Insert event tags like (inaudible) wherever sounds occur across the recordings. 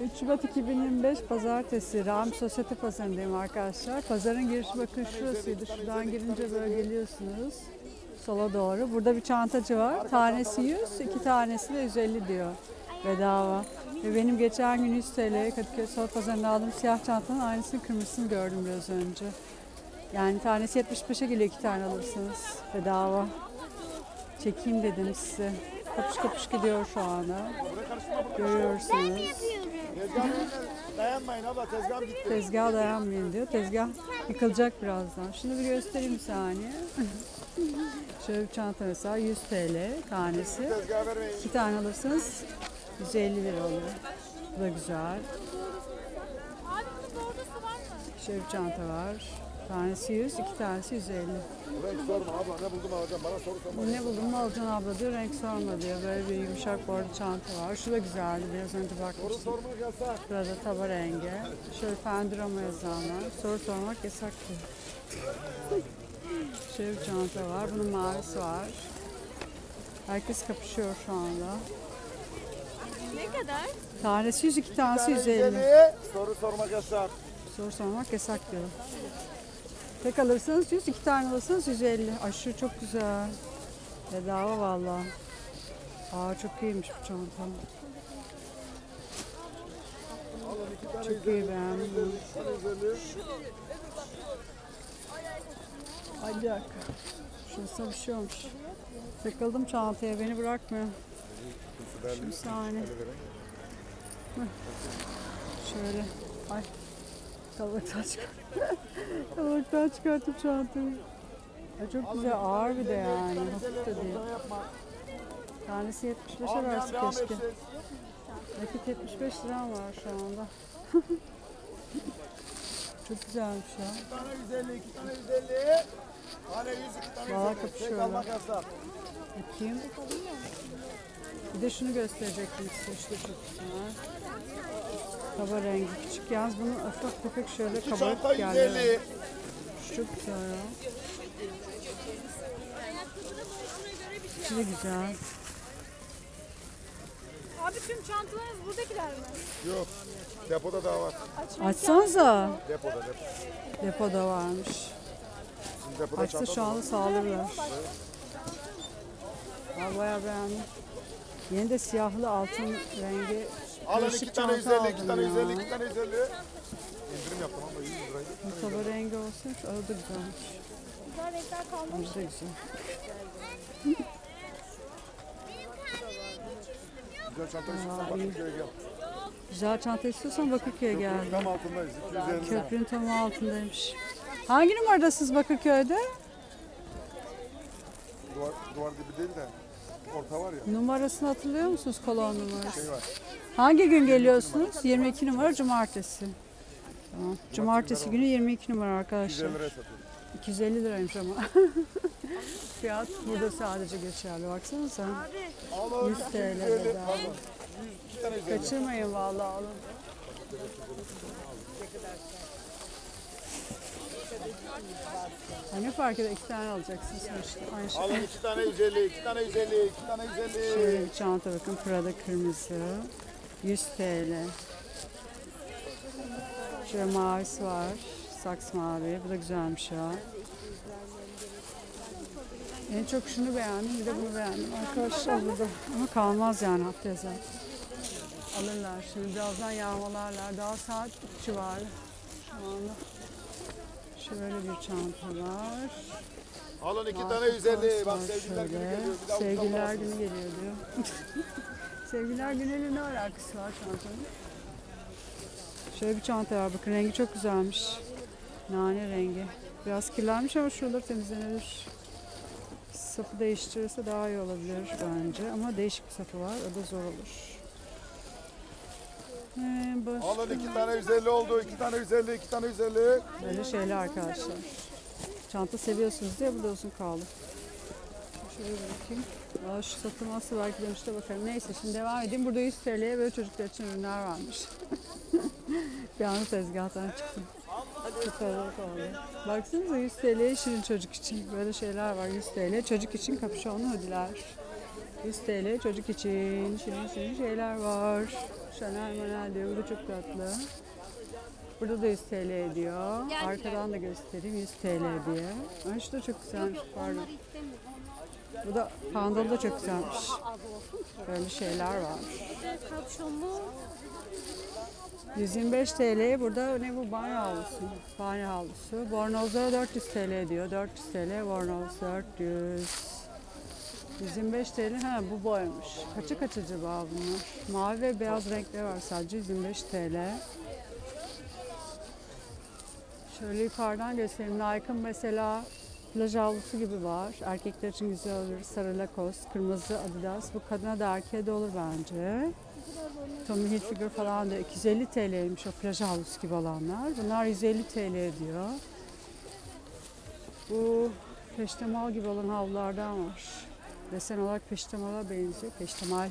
3 Şubat 2025 Pazartesi Ram Sosyete Pazarı'ndayım arkadaşlar. Pazarın girişi bakın şurasıydı. Şuradan girince böyle geliyorsunuz. Sola doğru. Burada bir çantacı var. Tanesi 100, iki tanesi de 150 diyor. Bedava. Ve benim geçen gün 100 TL Kadıköy Salı Pazarı'nda aldığım siyah çantanın aynısını kırmızısını gördüm biraz önce. Yani tanesi 75'e geliyor iki tane alırsınız. Bedava. Çekeyim dedim size. Kapış kapış gidiyor şu anda. Görüyorsunuz. Dayanmayın abla tezgah gitti. Tezgaha dayanmayın diyor. Tezgah yıkılacak birazdan. Şunu bir göstereyim bir saniye. (laughs) Şöyle bir çanta mesela 100 TL tanesi. Tezgah. İki tane alırsanız 150 lira oluyor. Bu da güzel. Şöyle bir çanta var. Tanesi 100, iki tanesi 150. Renk sorma abla ne buldum alacağım bana soru sorma. Ne buldun mu alacaksın abla diyor. Renk sorma diyor. Böyle bir yumuşak bordo çanta var. Şu da güzeldi. Biraz önce bakmıştım. Sormak yasak. Burada taba rengi. Şöyle Fendirama yazanlar. Soru sormak yasak diyor. (laughs) Şöyle bir çanta var. Bunun mavisi var. Herkes kapışıyor şu anda. Ne kadar? Tanesi 100, iki tanesi 150. Güzeli, Soru sormak yasak. Soru sormak yasak diyor. Tek alırsanız 100, iki tane alırsanız 150. Aşırı çok güzel. Bedava valla. Aa çok iyiymiş bu çanta. Çok iyi beğendim. dakika. Şurası bir şey olmuş. Takıldım çantaya beni bırakmıyor. Şu bir saniye. Şöyle. Ay. Kalabalıktan çıkart. Kalabalıktan çıkarttım çantayı. Ya çok güzel ağır bir de yani. Hafif de değil. Tanesi 75'e versin keşke. Nakit 75 liram var şu anda. (laughs) çok güzelmiş ya. İki tane 150, iki tane 150. Tane 100, iki tane Valla 150. Tek kapışıyorlar. Bakayım. Bir de şunu gösterecektim size. İşte çok güzel. Kaba rengi küçük. Yalnız bunun ufak tefek şöyle kabarık yerleri 150. var. Şu çok güzel ya. Şu da güzel. Abi tüm çantalarınız buradakiler mi? Yok. Depoda daha var. Açsanıza. Depoda depo. Depoda varmış. Sizin depoda Açsa çanta şu anda sağlarlar. Ben bayağı beğendim. Yeni de siyahlı altın rengi Alın iki tane çanta 150, iki tane ya. 150, iki tane 150. İndirim yaptım ama 100 liraydı. Bu kaba rengi olsun. O da güzelmiş. Güzel renkler kalmamış. Bu da güzel. Güzel çanta istiyorsan Aa, bakın iyi. köye gel. Güzel çanta istiyorsan Bakırköy'e gel. Tam altındayız. 250 lira. Köprünün tam altındaymış. Hangi numaradasınız Bakırköy'de? Duvar, duvar dibi değil de orta var ya Numarasını hatırlıyor musunuz kolon numarası? şey var. Hangi gün geliyorsunuz? 22 numara cumartesi. Tamam. Cumartesi günü 22 numara 150 arkadaşlar. liraya satıyorum. 250 liraymış ama. (laughs) Fiyat burada sadece geçerli. Baksanıza. Alın 100 TL 150. bedava. Pardon. 100, iki tane 150. Kaçırmayın vallahi alın. Ne fark eder? İki tane alacaksın sonuçta. Aynı şey. Alın iki tane 150, iki tane 150, iki tane 150. Şöyle bir çanta bakın. Prada kırmızı. 100 TL. Şöyle mavisi var. Saks mavi. Bu da güzelmiş ya. En çok şunu beğendim. Bir de bunu beğendim. Arkadaşlar burada. Ama kalmaz yani haftaya zaten. Alırlar. Şimdi birazdan yağmalarlar. Daha saat 3 civarı. Şu anda. Şöyle bir çanta var. Alın iki tane 150. Bak sevgililer günü geliyor. Bir daha Sevgililer günü geliyor diyor. Sevgililer günüyle ne alakası var çantanın? Şöyle bir çanta var bakın rengi çok güzelmiş. Nane rengi. Biraz kirlenmiş ama şuraları temizlenir. Sapı değiştirirse daha iyi olabilir bence. Ama değişik bir sapı var. O da zor olur. Ee, başka Alın iki tane 150 oldu. iki tane 150, iki tane 150. böyle şeyler arkadaşlar. Çanta seviyorsunuz diye burada olsun kaldı. Şöyle bakayım. Aa, şu satılmazsa belki dönüşte bakarım. Neyse şimdi devam edeyim. Burada 100 TL'ye böyle çocuklar için ürünler varmış. (laughs) bir anda tezgahtan çıktım. Kalabalık oldu. Baksanıza 100 TL'ye şirin çocuk için. Böyle şeyler var 100 TL. Çocuk için kapüşonlu hoodiler. 100 TL çocuk için şirin şirin şeyler var. Chanel Manel diyor. Bu da çok tatlı. Burada da 100 TL ediyor. Arkadan da göstereyim 100 TL diye. Ay şu da çok güzelmiş pardon. Bu da pandalı da çok güzelmiş. Böyle şeyler var. Kapşonlu. 125 TL. Burada ne bu banyo havlusu? Banyo havlusu. Bornozlara 400 TL diyor. 400 TL. Bornoz 400. 125 TL. Ha bu boymuş. Kaça kaç acaba bunlar? Mavi ve beyaz renkleri var sadece. 125 TL. Şöyle yukarıdan göstereyim. Nike'ın mesela plaj havlusu gibi var. Erkekler için güzel olur. Sarı Lacoste, kırmızı Adidas. Bu kadına da erkeğe de olur bence. Tommy Hilfiger falan da 250 TL'ymiş o plaj havlusu gibi olanlar. Bunlar 150 TL ediyor. Bu peştemal gibi olan havlulardan var. Desen olarak peştemala benziyor. Peştemal.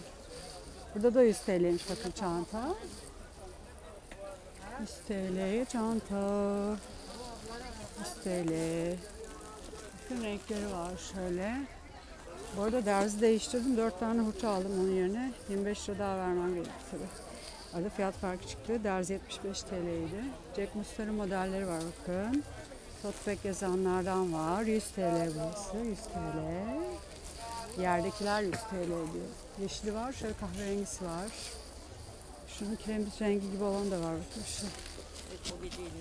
Burada da 100 TL'ymiş bakın çanta. 100 TL'ye çanta. 100 TL. Bütün renkleri var şöyle. Bu arada derzi değiştirdim. 4 tane hurça aldım onun yerine. 25 lira daha vermem gerekti tabii. Arada fiyat farkı çıktı. Derzi 75 TL'ydi. Jack Mustar'ın modelleri var bakın. Totback yazanlardan var. 100 TL burası. 100 TL. Yerdekiler 100 TL diyor. Yeşili var. Şöyle kahverengisi var. Şunun kiremit rengi gibi olan da var. Bakın şu.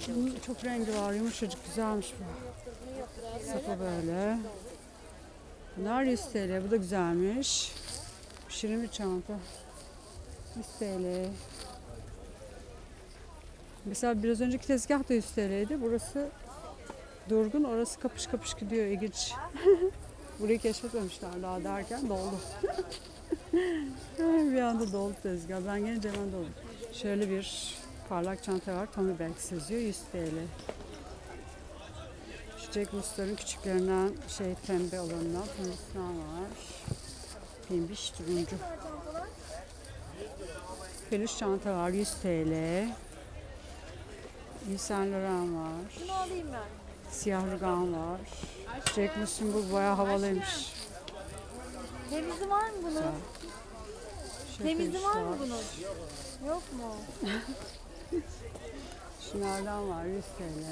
Şunun çok rengi var. Yumuşacık güzelmiş bu. Sapı böyle. Bunlar 100 TL. Bu da güzelmiş. Şirin bir çanta. 100 TL. Mesela biraz önceki tezgah da 100 TL'ydi. Burası durgun. Orası kapış kapış gidiyor. İlginç. (laughs) Burayı keşfetmemişler daha derken doldu. (laughs) bir anda doldu tezgah. Ben gelince hemen doldu. Şöyle bir parlak çanta var. Tommy Bags yazıyor. 100 TL. Rus'ların küçüklerinden şey pembe olanından pembesinden var. Pembiş turuncu. Peluş çanta var 100 TL. Saint Laurent var. Bunu alayım ben. Siyah rugan var. Jack Rus'un bu bayağı havalıymış. Temizi var mı bunun? Temizi peluş var mı bunun? Yok mu? (laughs) Şunlardan var 100 TL.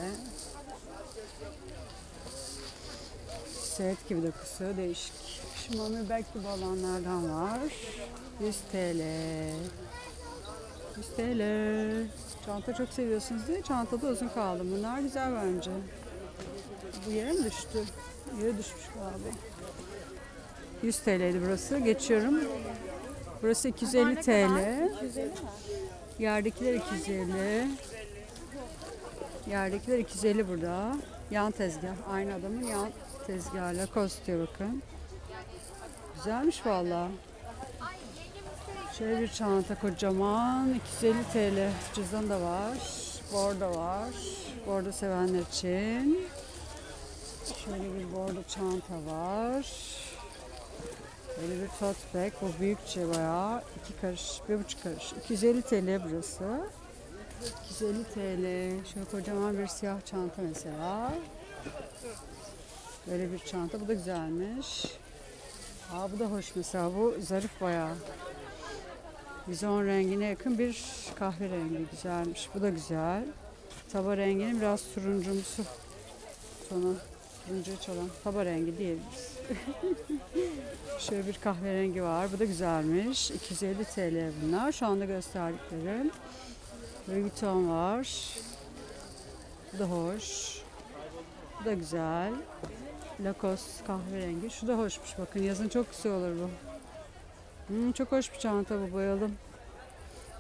Set gibi dokusu değişik. Şu mami bag gibi olanlardan var. 100 TL. 100 TL. Çanta çok seviyorsunuz diye çantada uzun kaldım. Bunlar güzel bence. Bu yere mi düştü? Yere düşmüş galiba. 100 TL'ydi burası. Geçiyorum. Burası 250 TL. 250 mi? Yerdekiler 250. Yerdekiler 250 burada. Yan tezgah. Aynı adamın yan tezgahı. Lacoste bakın. Güzelmiş valla. Şöyle bir çanta kocaman. 250 TL. Cüzdan da var. Bordo var. Bordo sevenler için. Şöyle bir bordo çanta var. Böyle bir tote bag. Bu büyükçe bayağı. iki karış, bir buçuk karış. 250 TL burası. 250 TL. Şöyle kocaman bir siyah çanta mesela. Böyle bir çanta. Bu da güzelmiş. Aa bu da hoş mesela. Bu zarif bayağı. Bizon rengine yakın bir kahverengi güzelmiş. Bu da güzel. Taba renginin biraz turuncumsu tonu. Turuncuya çalan. Taba rengi diyebiliriz. (laughs) Şöyle bir kahverengi var. Bu da güzelmiş. 250 TL bunlar. Şu anda gösterdiklerim. Louis Vuitton var. Bu da hoş. Bu da güzel. Lacoste kahverengi. Şu da hoşmuş. Bakın yazın çok güzel olur bu. Hmm, çok hoş bir çanta bu. Bayalım.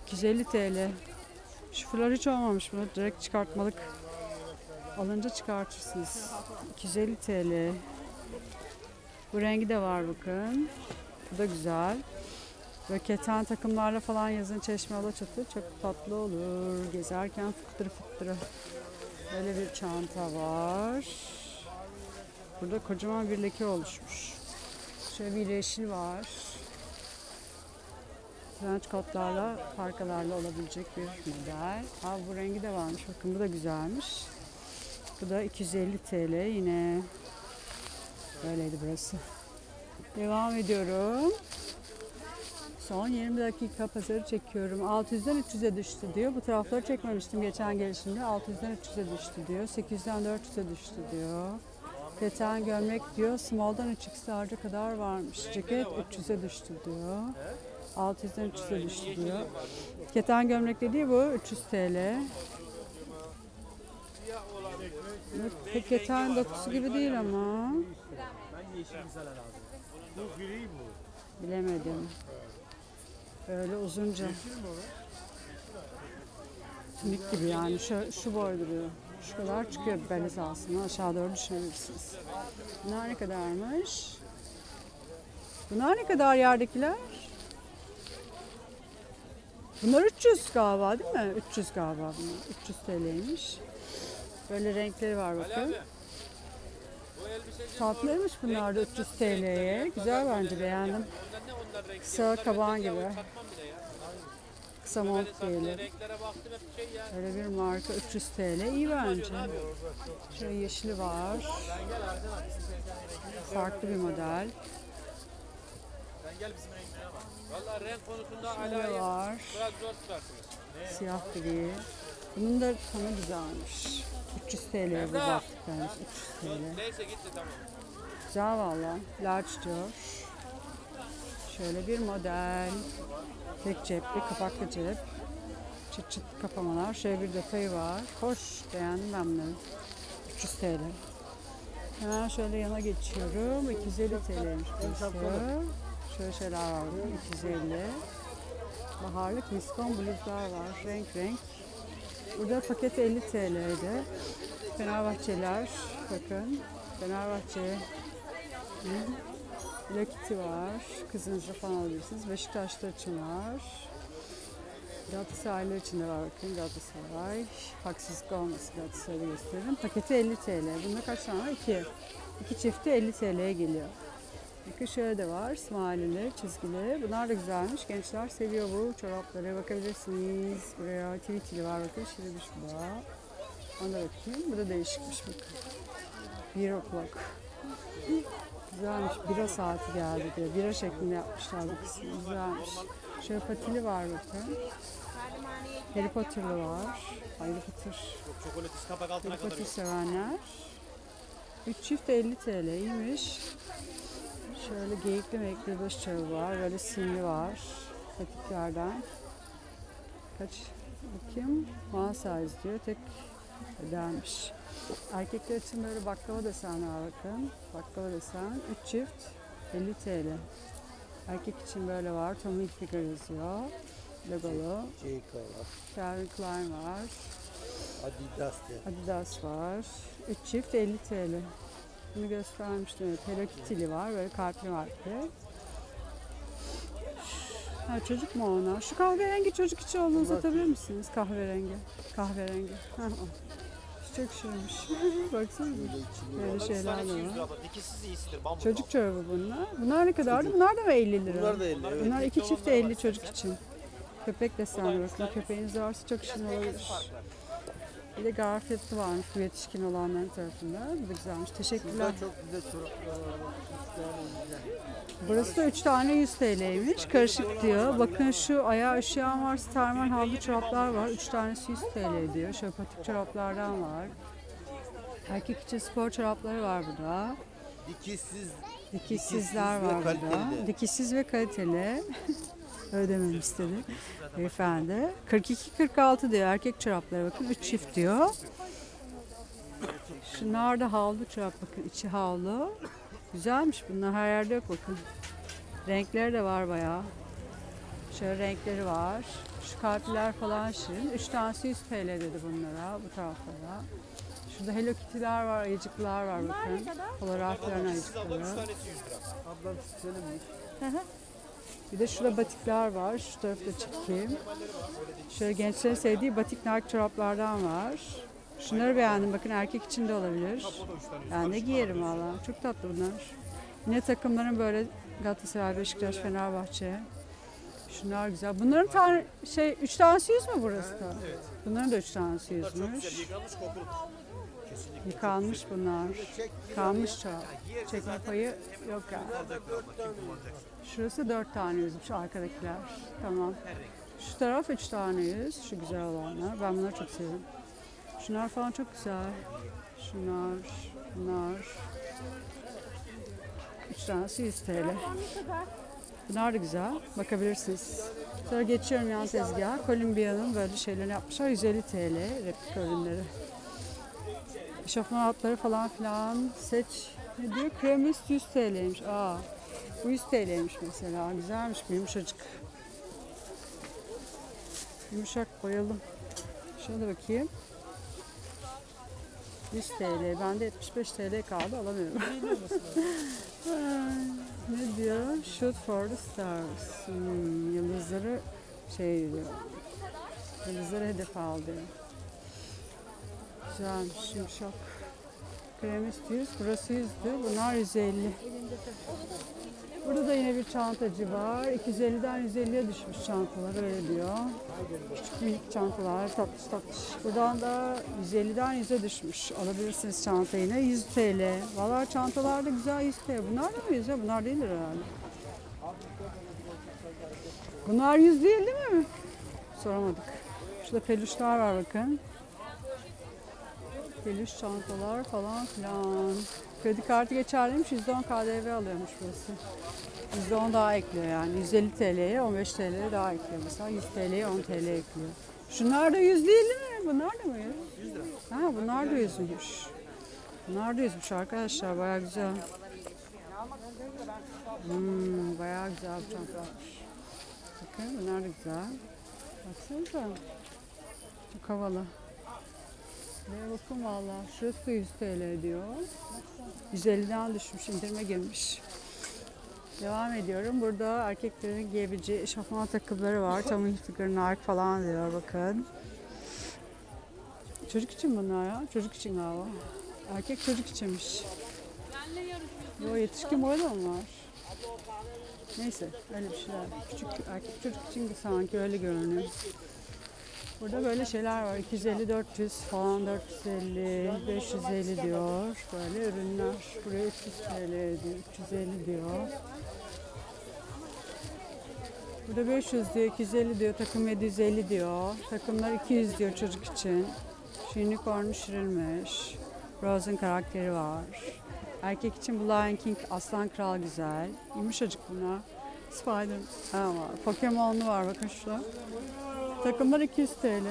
250 TL. Şu fular hiç olmamış bunu. Direkt çıkartmalık. Alınca çıkartırsınız. 250 TL. Bu rengi de var bakın. Bu da güzel. Böyle keten takımlarla falan yazın çeşme alaçatı çok tatlı olur. Gezerken fıttırı fıttırı. Böyle bir çanta var. Burada kocaman bir leke oluşmuş. Şöyle bir yeşil var. Trench kotlarla, parkalarla olabilecek bir model. Aa, bu rengi de varmış. Bakın bu da güzelmiş. Bu da 250 TL yine. Böyleydi burası. Devam ediyorum. Son 20 dakika pazarı çekiyorum. 600'den 300'e düştü diyor. Bu tarafları çekmemiştim geçen gelişimde. 600'den 300'e düştü diyor. 800'den 400'e düştü diyor. Keten gömlek diyor. Small'dan 3x large'a kadar varmış. Ceket 300'e düştü diyor. 600'den 300'e düştü diyor. Keten gömlek dediği bu 300 TL. Pek keten dokusu gibi değil ama. Bilemedim. Böyle uzunca. Tunik gibi yani şu, şu boy duruyor. Şu kadar çıkıyor bel hizasına aşağı doğru düşünebilirsiniz. Bunlar ne kadarmış? Bunlar ne kadar yerdekiler? Bunlar 300 galiba değil mi? 300 galiba bunlar. 300 TL'ymiş. Böyle renkleri var bakın. Tatlıymış bunlar da 300 TL'ye. Güzel bence beğendim. Kısa kaban gibi. Kısa mont diyelim. Öyle bir marka 300 TL. iyi bence. Şöyle yeşili var. Farklı bir model. Valla renk konusunda tutarsınız. Siyah gri. Bunun da tanı güzelmiş. 300 TL bu baktıklarımız. 300 TL. Neyse gitti tamam. Güzel valla. Large diyor. Şöyle bir model. Tek cepli, kapaklı cep. Çıt çıt kapamalar. Şöyle bir detayı var. Hoş. Beğendim ben bunu. 300 TL. Hemen şöyle yana geçiyorum. 250 TL'ymiş burası. Şöyle şeyler var. burada, 250. Baharlık miskon bluzlar var. Renk renk. Burada paket 50 TL'de. Fenerbahçeler. Bakın. Fenerbahçe Kitty var. Kızınızla falan alabilirsiniz. Beşiktaşlar için var. Galatasaraylılar için de var bakın Galatasaray. Haksızlık olmasın Galatasaray'ı gösterelim. Paketi 50 TL. Bunda kaç tane var? 2. İki çifti 50 TL'ye geliyor. Bakın şöyle de var. Smiley'li, çizgili. Bunlar da güzelmiş. Gençler seviyor bu çorapları. Bakabilirsiniz. Buraya tweetili var bakın. Şirinmiş bu. Ona bakayım. Bu da değişikmiş bakın. Bir o'clock. Güzelmiş. Bira saati geldi diyor. Bira şeklinde yapmışlar bu kısmı. Güzelmiş. Şöyle patili var bakın. Harry Potter'lı var. Harry Potter. Harry Potter sevenler. 3 çift 50 TL iyiymiş. Şöyle geyikli mekli baş çorabı var. Böyle simli var. Patiklerden. Kaç bakayım? One size diyor. Tek bedenmiş. Erkekler için böyle baklava desenli var bakın. Baklava desen. 3 çift 50 TL. Erkek için böyle var. Tommy Hilfiger yazıyor. Logolu. J.K. var. Calvin Klein var. Adidas. Adidas var. 3 çift 50 TL. Bunu göstermiştim. Evet. Hello Kitty'li var. Böyle kalpli de. Ha, çocuk mu onlar? Şu kahverengi çocuk için olduğunu satabilir misiniz? Kahverengi. Kahverengi. Ha, o. Çok şirinmiş. (laughs) Baksana. Böyle şeyler de var. Dikişsiz iyisidir. Bambu. Çocuk çorabı bunlar. Bunlar ne kadardı? Bunlar da mı 50 lira? Bunlar da 50, evet. Bunlar iki çift de 50 çocuk için. Köpek desenli bakın. Köpeğiniz varsa çok şirin olabilir. Bir de Garfield'lı varmış bu yetişkin olanların tarafında. Bu da güzelmiş. Teşekkürler. Burada çok güzel çoraplar var. bak. Güzel. Burası da 3 tane 100 TL'ymiş. Karışık diyor. Bakın şu ayağı üşüyen varsa termal havlu çoraplar var. 3 tanesi 100 TL diyor. Şöyle patik çoraplardan var. Erkek için spor çorapları var burada. Dikişsiz. Dikişsizler ve var burada. kaliteli. Dikişsiz ve kaliteli. (laughs) Ödemem istedi beyefendi. 42-46 diyor erkek çorapları bakın 3 çift diyor. Şunlar da havlu çorap bakın içi havlu. Güzelmiş bunlar her yerde yok bakın. Renkleri de var bayağı. Şöyle renkleri var. Şu kalpler falan şirin. 3 tanesi 100 TL dedi bunlara bu taraflara. Şurada Hello Kitty'ler var, ayıcıklar var bakın. Polaroidlerin ayıcıkları. Ablam seninmiş. Bir de şurada batikler var. Şu tarafta çekeyim. Şöyle gençlerin sevdiği batik Nike çoraplardan var. Şunları beğendim. Bakın erkek için de olabilir. Ben de giyerim valla. Çok tatlı bunlar. Yine takımların böyle Galatasaray, Beşiktaş, Fenerbahçe. Şunlar güzel. Bunların tane şey üç tanesi yüz mü burası da? Bunların da üç tanesi yüzmüş. Yıkanmış bunlar. Yıkanmış çorap. Çekme payı yok yani. Şurası 4 tane yüzmüş arkadakiler. Tamam. Şu taraf 3 tane yüz. Şu güzel olanlar. Ben bunları çok seviyorum. Şunlar falan çok güzel. Şunlar, bunlar. 3 tanesi 100 TL. Bunlar da güzel. Bakabilirsiniz. Sonra geçiyorum yan tezgaha. Kolombiya'nın böyle şeylerini yapmışlar. 150 TL replika ürünleri. Eşofman altları falan filan. Seç. Ne diyor? Kremis 100 TL'ymiş. Aa. Bu 100 TL'ymiş mesela. Güzelmiş bu yumuşacık. Yumuşak bayıldım. Şöyle bakayım. 100 TL. Bende 75 TL kaldı alamıyorum. (laughs) Ne diyor? Shoot for the stars. Hmm, yıldızları şey diyor. Yıldızları hedef al diyor. Güzelmiş, yumuşak. Kremis 100, burası 100 diyor. Bunlar 150. Burada da yine bir çantacı var. 250'den 150'ye düşmüş çantalar öyle diyor. Küçük minik çantalar tatlış tatlış. Buradan da 150'den 100'e düşmüş. Alabilirsiniz çanta yine 100 TL. Valla çantalar da güzel 100 TL. Bunlar da mı 100 ya? Bunlar değildir herhalde. Bunlar 100 değil değil mi? Soramadık. Şurada peluşlar var bakın. Peluş çantalar falan filan. Kredi kartı geçerliymiş. %10 KDV alıyormuş burası. %10 daha ekliyor yani. 150 TL'ye 15 TL daha ekliyor mesela. 100 TL'ye 10 TL ekliyor. Şunlar da 100 değil mi? Bunlar da mı 100? 100 lira. Ha bunlar da 100'müş. Bunlar da 100'müş arkadaşlar. Baya güzel. Hmm, bayağı güzel bir çantalarmış. Bakın bunlar da güzel. Baksanıza. Çok havalı. Bakın valla. Şurası da 100 TL diyor. 150'den düşmüş, indirime girmiş. Devam ediyorum. Burada erkeklerin giyebileceği eşofman takımları var. (laughs) Tommy Hilfiger, Nike falan diyor bakın. Çocuk için bunlar ya. Çocuk için galiba. Erkek çocuk içinmiş. Yo yetişkin boyda mı var? Neyse öyle bir şeyler. Küçük erkek çocuk için sanki öyle görünüyor. Burada böyle şeyler var. 250, 400 falan 450, 550 diyor. Böyle ürünler. Buraya 300 TL diyor, 350 diyor. Burada 500 diyor, 250 diyor, takım 750 diyor. Takımlar 200 diyor çocuk için. Şu unicorn şirilmiş. Rose'un karakteri var. Erkek için bu Lion King Aslan Kral güzel. Yumuşacık bunlar. Spider ha var. Pokemon'lu var bakın şurada. Takımlar 200 TL.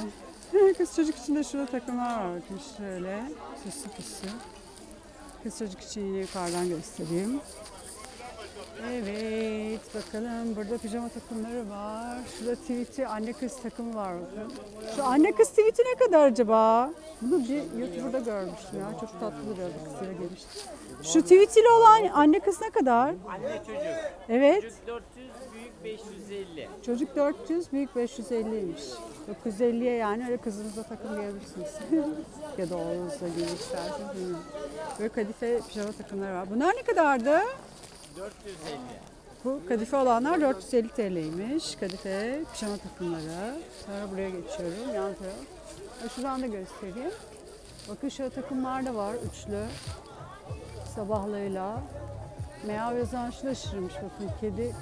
Kız çocuk için de şurada takımlar var bakın şöyle. Süslü püslü. Kız çocuk için yine yukarıdan göstereyim. Evet bakalım burada pijama takımları var. Şurada tweet'i anne kız takımı var bakın. Şu anne kız tweet'i ne kadar acaba? Bunu bir YouTuber'da görmüştüm ya. Çok tatlı duruyordu kızıyla gelmişti. Şu tweet'ili olan anne kız ne kadar? Anne çocuk. Evet. Çocuk 400, büyük 550. Çocuk 400, büyük 550'ymiş. 950'ye yani öyle kızınıza takım giyebilirsiniz. (laughs) ya da oğlunuzla giymek isterseniz. Böyle kadife pijama takımları var. Bunlar ne kadardı? 450. Bu kadife olanlar 450 TL'ymiş. Kadife pijama takımları. Sonra buraya geçiyorum. Yan taraf. Şuradan da göstereyim. Bakın şöyle takımlar da var. Üçlü. Sabahlığıyla. Meyav yazan şu da şirinmiş. Bakın kedi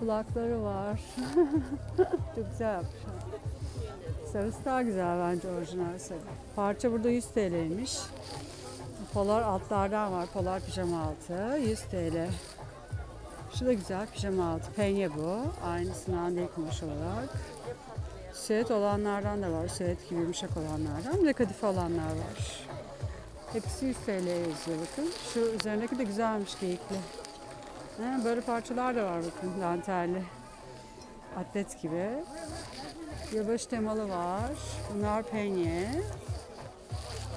kulakları var. (laughs) Çok güzel yapmışlar. Sarısı daha güzel bence orijinal sarı. Parça burada 100 TL'ymiş. Polar altlardan var. Polar pijama altı. 100 TL. Şu da güzel pijama altı. Penye bu. Aynısından değil kumaş olarak. Süet olanlardan da var. Süet gibi yumuşak olanlardan. Bir de kadife olanlar var. Hepsi 100 TL yazıyor bakın. Şu üzerindeki de güzelmiş geyikli. Ha, böyle parçalar da var bakın dantelli. Atlet gibi. Yılbaşı temalı var. Bunlar penye.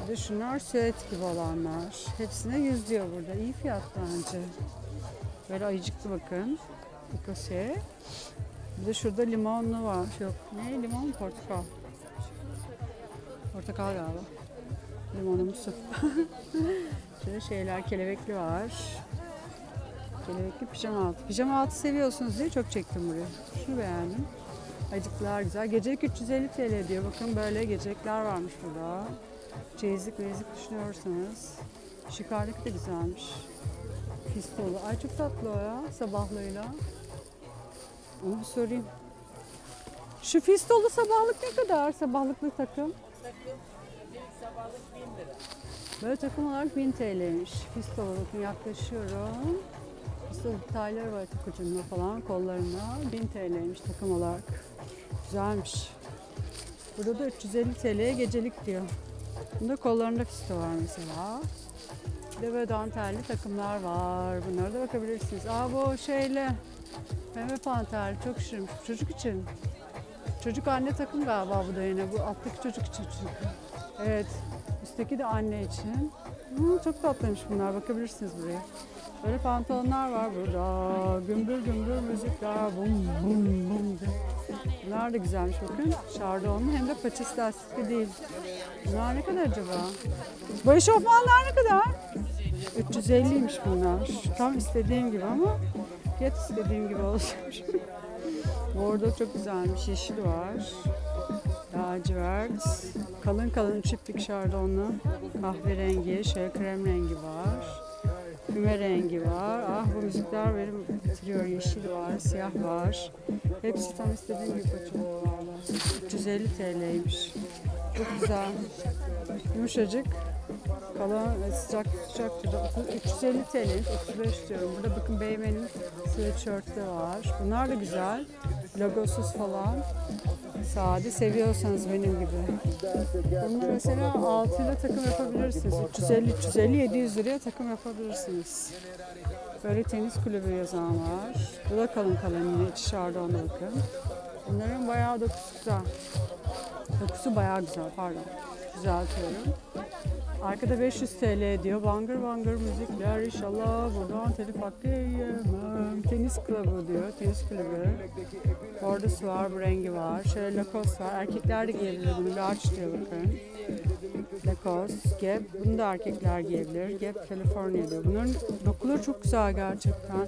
Bir de şunlar süet gibi olanlar. Hepsine 100 diyor burada. İyi fiyat bence. Böyle ayıcıklı bakın. Pikose. Bir de şurada limonlu var. Yok. Ne? Limon? Portakal. Portakal galiba. Limonumsu. (laughs) Şöyle şeyler kelebekli var. Kelebekli pijama altı. Pijama altı seviyorsunuz diye çok çektim buraya. Şunu beğendim. Acıklar güzel. Gecelik 350 TL diyor. Bakın böyle gecelikler varmış burada. Çeyizlik meyizlik düşünüyorsanız. Yukarıdaki de güzelmiş. Fistolu. Ay çok tatlı o ya sabahlığıyla. Onu bir sorayım. Şu fistolu sabahlık ne kadar? Sabahlıklı takım. Böyle takım olarak 1000 TL'ymiş. Fistol bakın yaklaşıyorum. Fistol detayları var tek ucunda falan kollarına. 1000 TL'ymiş takım olarak. Güzelmiş. Burada da 350 TL'ye gecelik diyor. Bunda kollarında fisto var mesela. De böyle dantelli takımlar var. Bunlara da bakabilirsiniz. Aa bu şeyle pembe panter çok şirinmiş. Çocuk için. Çocuk anne takım galiba bu da yine. Bu alttaki çocuk için çünkü. Evet. Üstteki de anne için. Hı, çok tatlıymış bunlar. Bakabilirsiniz buraya. Böyle pantolonlar var burada. Gümbür gümbür müzikler. Bum bum bum. Bunlar da güzelmiş bakın. Şardonlu hem de paçası lastikli değil. Bunlar ne kadar acaba? Bu eşofmanlar ne kadar? 350'ymiş bunlar. Tam istediğim gibi ama fiyat istediğim gibi olsun. Bordo çok güzelmiş. Yeşil var. Lacivert. Kalın kalın çiftlik şardonlu. Kahverengi, şöyle krem rengi var. Füme rengi var. Ah bu müzikler benim bitiriyor. Yeşil var, siyah var. Hepsi tam istediğim gibi valla. 350 TL'ymiş. Çok güzel. Yumuşacık. Kalın ve sıcak sıcak sıcak. 350 TL'ymiş. 35 diyorum. Burada bakın Beymen'in sweatshirt'ü var. Bunlar da güzel. Logosuz falan. Sade seviyorsanız benim gibi. Bunu mesela altıyla takım yapabilirsiniz. 350 350 700 liraya takım yapabilirsiniz. Böyle tenis kulübü yazan var. Bu da kalın kalın yine iç şardonda bakın. Bunların bayağı dokusu güzel. Dokusu bayağı güzel pardon. Düzeltiyorum. Arkada 500 TL diyor. Bangır bangır müzikler inşallah buradan telif hakkı yiyemem. Tenis klubu diyor. Tenis kulübü. Bordosu var, bu rengi var. Şöyle Lacoste var. Erkekler de giyebilir bunu. Large diyor bakın. Lacoste, Gap. Bunu da erkekler giyebilir. Gap California diyor. Bunların dokuları çok güzel gerçekten.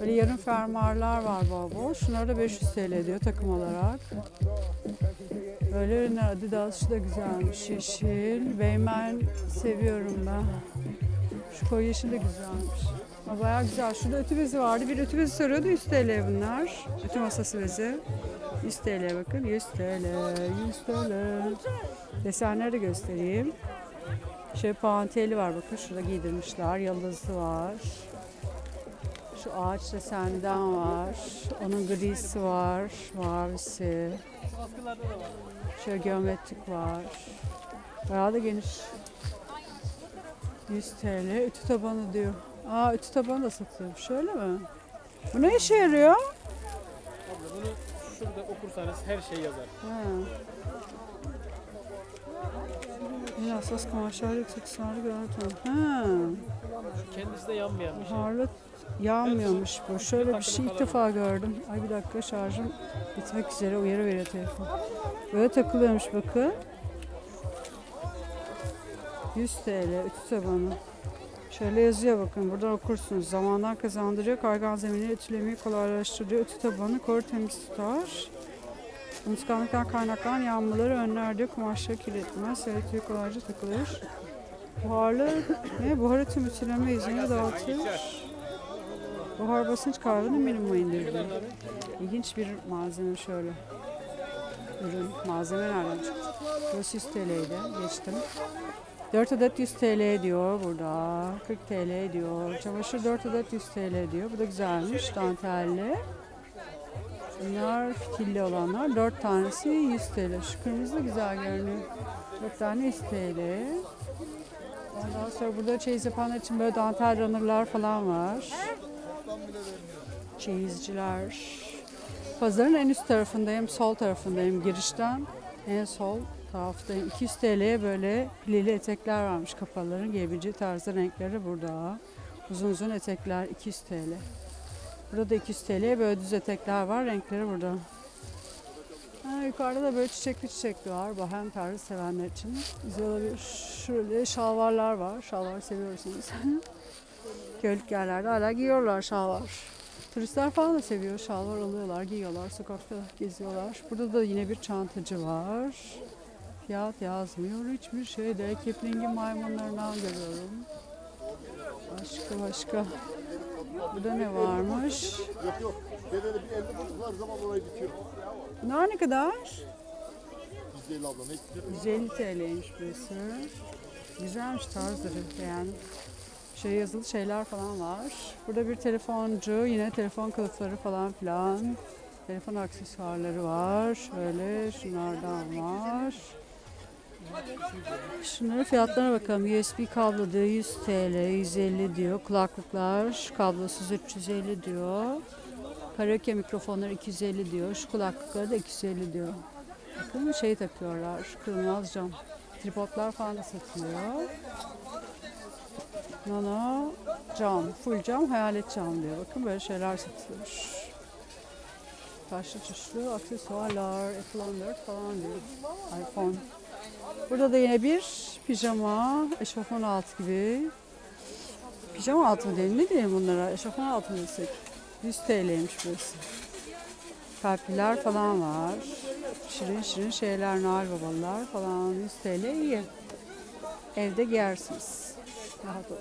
Böyle yarım fermuarlar var bol bol. Şunlar da 500 TL diyor takım olarak. Böyle ürünler Adidas şu da güzelmiş. Yeşil. Beymen seviyorum ben. Şu koyu yeşil de güzelmiş. Ama bayağı güzel. Şurada ütü bezi vardı. Bir ütü bezi soruyordu. 100 TL bunlar. Ütü masası bezi. 100 TL bakın. 100 TL. 100 TL. Desenleri de göstereyim. Şöyle puantiyeli var bakın. Şurada giydirmişler. Yıldızı var. Şu ağaç desenden var. Onun grisi var. Mavisi. Şöyle geometrik var. Bayağı da geniş. 100 TL. Ütü tabanı diyor. Aa ütü tabanı da satılıyor. Şöyle mi? Bu ne işe yarıyor? Abla bunu şurada okursanız her şey yazar. Yine hassas kumaşlar yüksek ısrarlı görüntü. Ha. Kendisi de yanmayan bir şey. Buharlı yanmıyormuş bu. Şöyle bir şey ilk defa gördüm. Ay bir dakika şarjım bitmek üzere uyarı veriyor telefon. Böyle takılıyormuş bakın. 100 TL ütü tabanı. Şöyle yazıyor bakın buradan okursunuz. Zamandan kazandırıyor. Kaygan zeminleri ütülemeyi kolaylaştırıyor. Ütü tabanı koru temiz tutar. Unutkanlıktan kaynaklanan yanmaları önler diyor. Kumaşları kirletmez. Seyrettiği kolayca takılır. Buharlı ne? Buharı tüm ütüleme izini dağıtır. Buhar basınç karbonu minimuma indirdi. İlginç bir malzeme şöyle. Ürün. Malzeme nereden çıktı? Burası 100 TL'ydi. Geçtim. 4 adet 100 TL diyor burada. 40 TL diyor. Çamaşır 4 adet 100 TL diyor. Bu da güzelmiş. Dantelli. Bunlar fitilli olanlar. 4 tanesi 100 TL. Şu kırmızı güzel görünüyor. 4 tane 100 TL. Ondan sonra burada çeyiz yapanlar için böyle dantel runner'lar falan var. Çeyizciler. Pazarın en üst tarafındayım, sol tarafındayım. Girişten en sol taraftayım. 200 TL'ye böyle pileli etekler varmış kapalıların giyebileceği tarzda renkleri burada. Uzun uzun etekler 200 TL. Burada da 200 TL'ye böyle düz etekler var. Renkleri burada. Ha, yukarıda da böyle çiçekli çiçekli var. Bohem tarzı sevenler için. Güzel olabilir. Şöyle şalvarlar var. Şalvar seviyorsanız. (laughs) Köylük yerlerde hala giyiyorlar şalvar. Turistler falan da seviyor. Şalvar alıyorlar, giyiyorlar, sokakta geziyorlar. Burada da yine bir çantacı var. Fiyat yazmıyor hiçbir şeyde. Kipling'in maymunlarından görüyorum. Başka başka. Burada ne varmış? Dedede bir 50 buçuk zaman orayı bitiyor. Bunlar ne kadar? Biz değil abla ne 150 TL'ymiş burası. Güzelmiş tarzları yani. Şey yazılı şeyler falan var. Burada bir telefoncu, yine telefon kılıfları falan filan. Telefon aksesuarları var. Şöyle şunlardan var. Şunların fiyatlarına bakalım. USB kablo diyor 100 TL, 150 diyor. Kulaklıklar kablosuz 350 diyor. Karaoke mikrofonları 250 diyor. Şu kulaklıkları da 250 diyor. Bakın şey takıyorlar. Kırmızı cam. Tripodlar falan da satılıyor. Nano cam. Full cam, hayalet cam diyor. Bakın böyle şeyler satılıyor. Taşlı tuşlu aksesuarlar, Apple 14 falan diyor. iPhone. Burada da yine bir pijama, eşofman altı gibi. Pijama altı mı diyelim? Ne diyelim bunlara? Eşofman altı mı desek? 100 TL'ymiş burası. Kalpliler falan var. Şirin şirin şeyler, Noel babalar falan 100 TL iyi. Evde giyersiniz. Rahat olur.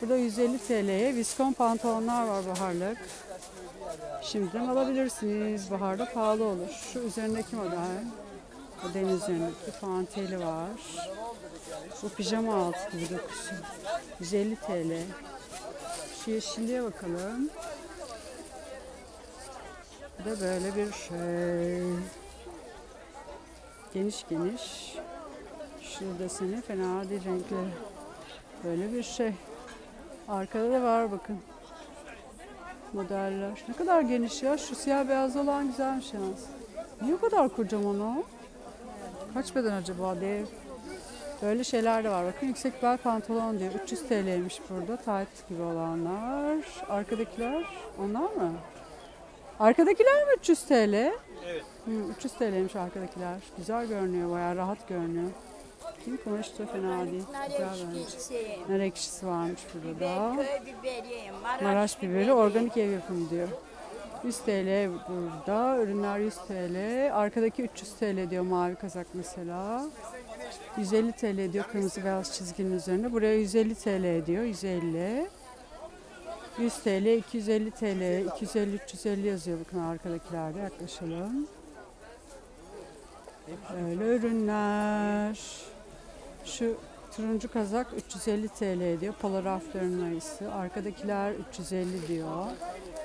Burada 150 TL'ye viskon pantolonlar var baharlık. Şimdiden alabilirsiniz. Baharda pahalı olur. Şu üzerindeki model. O deniz üzerindeki fanteli var. Bu pijama altı gibi dokusu. 150 TL. Şu yeşilliğe bakalım. Bu da böyle bir şey. Geniş geniş. Şu deseni fena değil renkleri. Böyle bir şey. Arkada da var bakın. Modeller. Ne kadar geniş ya. Şu siyah beyaz olan güzelmiş yalnız. Niye o kadar kocaman o? Kaç beden acaba dev? Böyle şeyler de var. Bakın yüksek bel pantolon diyor. 300 TL'ymiş burada. Tight gibi olanlar. Arkadakiler onlar mı? Arkadakiler mi 300 TL? Evet. Hı, 300 TL'ymiş arkadakiler. Güzel görünüyor, bayağı rahat görünüyor. Kim kumaş da fena değil. Güzel bence. ekşisi, Nar ekşisi varmış burada da. köy biberi, Maraş, Maraş biberi organik ev yapımı diyor. 100 TL burada. Ürünler 100 TL. Arkadaki 300 TL diyor mavi kazak mesela. 150 TL diyor kırmızı beyaz çizginin üzerinde. Buraya 150 TL diyor. 150. 100 TL, 250 TL, 250, 350 yazıyor bakın arkadakilerde yaklaşalım. Böyle ürünler. Şu turuncu kazak 350 TL diyor. Polo raflarının ayısı. Arkadakiler 350 diyor.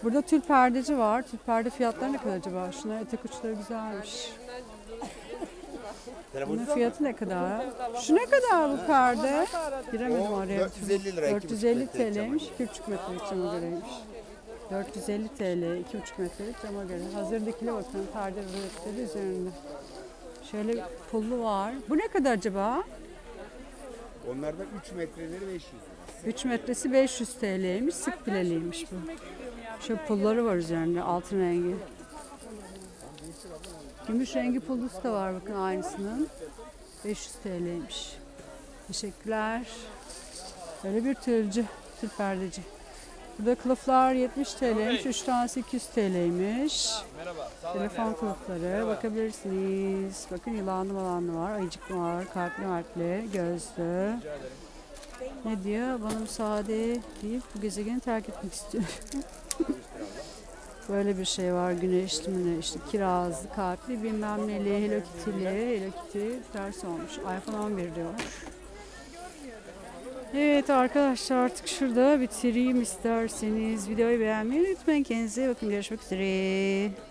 Burada tül perdeci var. Tül perde fiyatları ne kadar acaba? Şunlar etek uçları güzelmiş. Bunun fiyatı ne kadar? Şu ne kadar bu perde? Giremedim oraya. 450 lira, iki buçuk 450 metrelik TL'ymiş. 2,5 metrelik cama göreymiş. 450 TL, 2,5 metrelik cama göre. Hazır dikili bakın perde üretleri üzerinde. Şöyle pullu var. Bu ne kadar acaba? Onlardan 3 metreleri 500 lira. 3 metresi 500 TL'ymiş. Sık pileliymiş bu. Şöyle pulları var üzerinde altın rengi. Gümüş rengi pullusu da var bakın aynısının. 500 TL'ymiş. Teşekkürler. Böyle bir tülcü, tül perdeci. Burada kılıflar 70 TL'ymiş. 3 tanesi 200 TL'ymiş. Telefon kılıfları bakabilirsiniz. Bakın yılanlı malanlı var, ayıcıklı var, kalpli martli, gözlü. Ne diyor? Bana müsaade deyip bu gezegeni terk etmek istiyorum. (laughs) Böyle bir şey var güneşli müneşli, kirazlı, kalpli, bilmem neli, Hello Kitty'li, Hello Kitty ters olmuş. iPhone 11 diyor. Evet arkadaşlar artık şurada bitireyim isterseniz. Videoyu beğenmeyi unutmayın. Kendinize bakın. Görüşmek üzere.